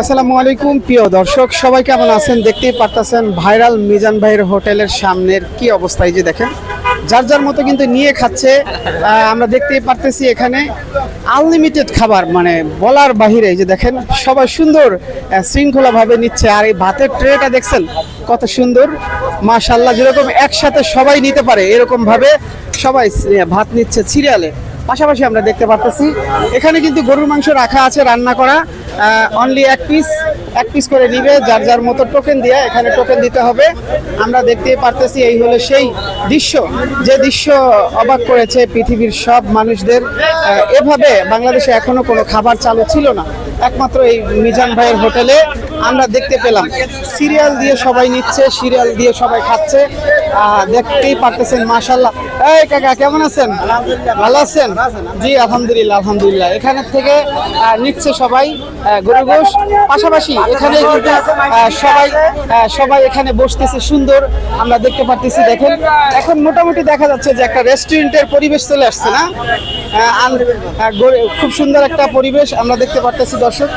আসসালামু আলাইকুম, প্রিয় দর্শক, সবাই কেমন আছেন? দেখতেই পারতেছেন ভাইরাল মিজান ভাইয়ের হোটেলের সামনের কি অবস্থা? এই যে দেখেন, যার যার মতো কিন্তু নিয়ে খাচ্ছে। আমরা দেখতেই পারতেছি এখানে আনলিমিটেড খাবার মানে বলার বাহিরে। যে দেখেন, সবাই সুন্দর শৃঙ্খলাভাবে নিচ্ছে। আর এই ভাতের ট্রেটা দেখছেন, কত সুন্দর। মাশাল্লাহ যেরকম একসাথে সবাই নিতে পারে, এরকমভাবে সবাই ভাত নিচ্ছে সিরিয়ালে। পাশাপাশি আমরা দেখতে পারতেছি। এখানে কিন্তু গরুর মাংস রাখা আছে, রান্না করা। অনলি এক পিস এক পিস করে নিবে, যার যার মতো টোকেন দিয়ে, এখানে টোকেন দিতে হবে। আমরা দেখতেই পারতেছি এই হলো সেই দৃশ্য। যে দৃশ্য অবাক করেছে পৃথিবীর সব মানুষদের। এভাবে বাংলাদেশে এখনও কোনো খাবার চালু ছিল না। একমাত্র এই মিজান ভাইয়ের হোটেলে আমরা দেখতে পেলাম। সিরিয়াল দিয়ে সবাই নিচ্ছে, সিরিয়াল দিয়ে সবাই খাচ্ছে। দেখতেই পারতেছেন মাশাল্লাহ এই কাকা, কেমন আছেন? ভালো আছেন? জি, আলহামদুলিল্লাহ আলহামদুলিল্লাহ। এখানে থেকে নিচ্ছে সবাই গরু গোশ। পাশাপাশি এখানে কিন্তু সবাই সবাই এখানে বসতেছে সুন্দর। আমরা দেখতে পারতেছি, দেখেন। এখন মোটামুটি দেখা যাচ্ছে যে একটা রেস্টুরেন্টের পরিবেশ চলে আসছে, না? খুব সুন্দর একটা পরিবেশ আমরা দেখতে পারতেছি, দর্শক।